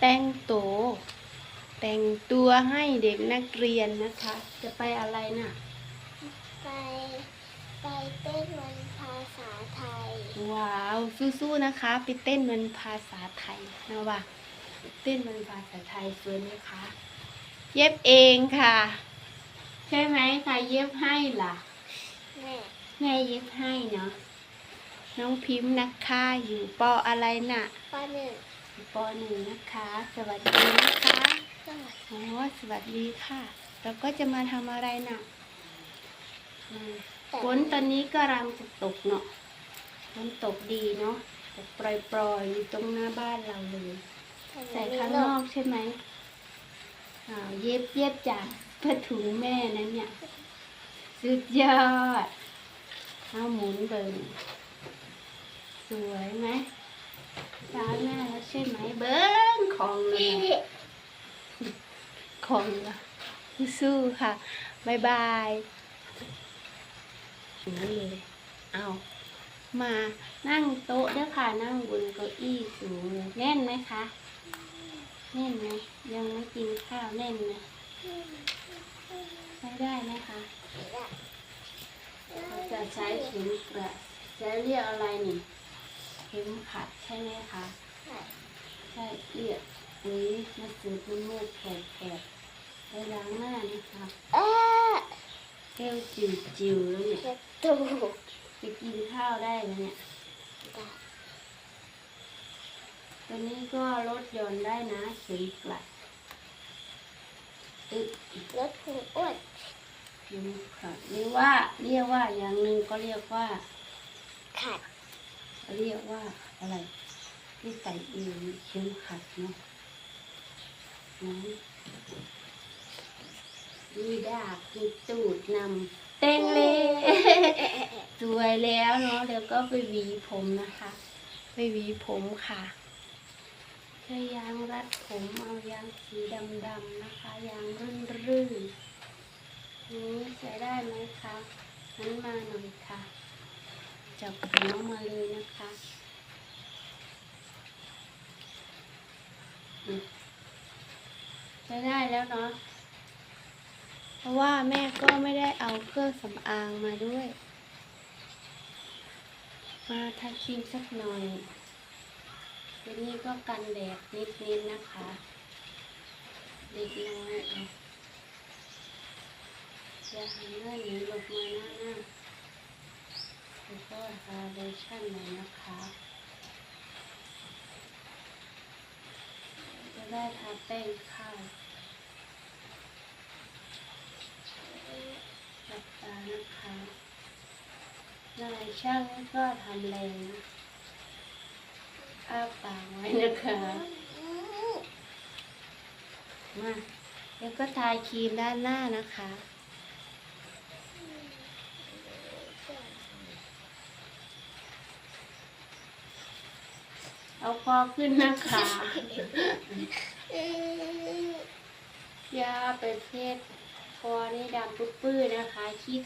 แต่งตัวแต่งตัวให้เด็กนักเรียนนะคะ จะไปอะไรน่ะ ไปไปเต้นวันภาษาไทย ว้าว สู้ๆนะคะ ไปเต้นมันภาษาไทยนะว่าเต้นมันภาษาไทยสวยไหมคะ เย็บเองค่ะ ใช่ไหมใครเย็บให้ล่ะ แม่ แม่เย็บให้เนาะน้องพิมพ์นะคะอยู่ปออะไรน่ะปหนึ่งอยู่ ปอหนึ่งนะคะ สวัสดีนะคะสวัสดีอ๋อสวัสดีค่ะ เราก็จะมาทำอะไรน่ะอืมแต่ฝนตอนนี้ก็กำลังจะตกเนาะฝนตกดีเนาะตกปล่อยๆอยู่ตรงหน้าบ้านเราเลยใส่ข้างนอกใช่ไหมอ้าวเย็บเย็บจากผ้าถุงแม่นะเนี่ย สุดยอดเอาหมุนเบิงสวยไหม สาวหน้าแล้วใช่ไหมเบิ้งของเลยนะของละสู้ค่ะบายบายอย่างนี้เลยเอามานั่งโต๊ะเด้อค่ะนั่งบนเก้าอี้สูงเลยแน่นไหมคะแน่นไหมยังไม่กินข้าวแน่นไหมใช้ได้ไหมคะเราจะใช้เข็มกระจะเรียกอะไรนี่ เข็มขัดใช่ไหมคะ ใช่เรียกนี้มาสืบมันมืดแผดแผดไปล้างหน้านะคะเอ๊ะแก้วจิ๋วจิ๋วๆแล้วเนี่ยจะถูกจะกินข้าวได้แล้วเนี่ย ตัวนี้ก็ลดหย่อนได้นะเข็มกลัดตึ๊ดรถคุณอ้วนเข็มขัดหรือว่าเรียกว่าอย่างหนึ่งก็เรียกว่า ขัด เรียกว่าอะไรที่ใส่เองเข็มขัดเนาะนะมีดาบมีตูดนำเต้งเลยสวยแล้วเนาะเดี๋ยวก็ไปหวีผมนะคะ ไปหวีผมค่ะใช้ยางรัดผมเอายางสีดำๆนะคะ ยางรื่นๆนี้ใช้ได้ไหมคะนั้นมาหน่อยค่ะ จับหัวมาเลยนะคะอืมใช้ได้แล้วเนาะ เพราะว่าแม่ก็ไม่ได้เอาเครื่องสำอางมาด้วย มาทาครีมสักหน่อยทีนี้ก็กันแดดนิดนิดนะคะเด็กน้อยเอาอย่าหันหน้าหนีหลบมาหน้าหน้า แล้วก็ฟาเดชั่นเลยนะคะ จะได้ทาแป้งข้าวหลับตานะคะนายช่างก็ทำแรงอ้าปากไว้นะคะ มา แล้วก็ทาครีมด้านหน้านะคะ เอาคอขึ้นนะคะยาประเภทคอนี่ดำปื้อนะคะคิด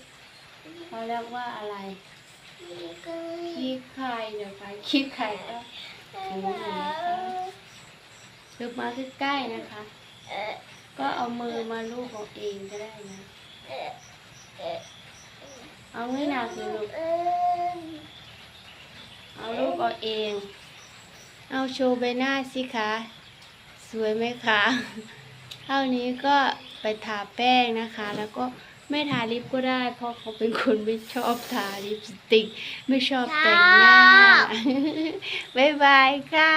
เขาเรียกว่าอะไรขี้ไข่เดี๋ยวไปขี้ไข่ก็ถึงหนะคะลึกมาใกล้ๆนะคะ ก็เอามือมาลูบเอาเองก็ได้นะ เอาไม่หนักเลยลูกเอาลูกเอาเอง เอาโชว์ใบหน้าสิคะ สวยไหมคะ เท่านี้ก็ไปทาแป้งนะคะ แล้วก็ไม่ทาลิปก็ได้ เพราะเขาเป็นคนไม่ชอบทาลิปสติก ไม่ชอบแต่งหน้า บ๊ายบายค่ะ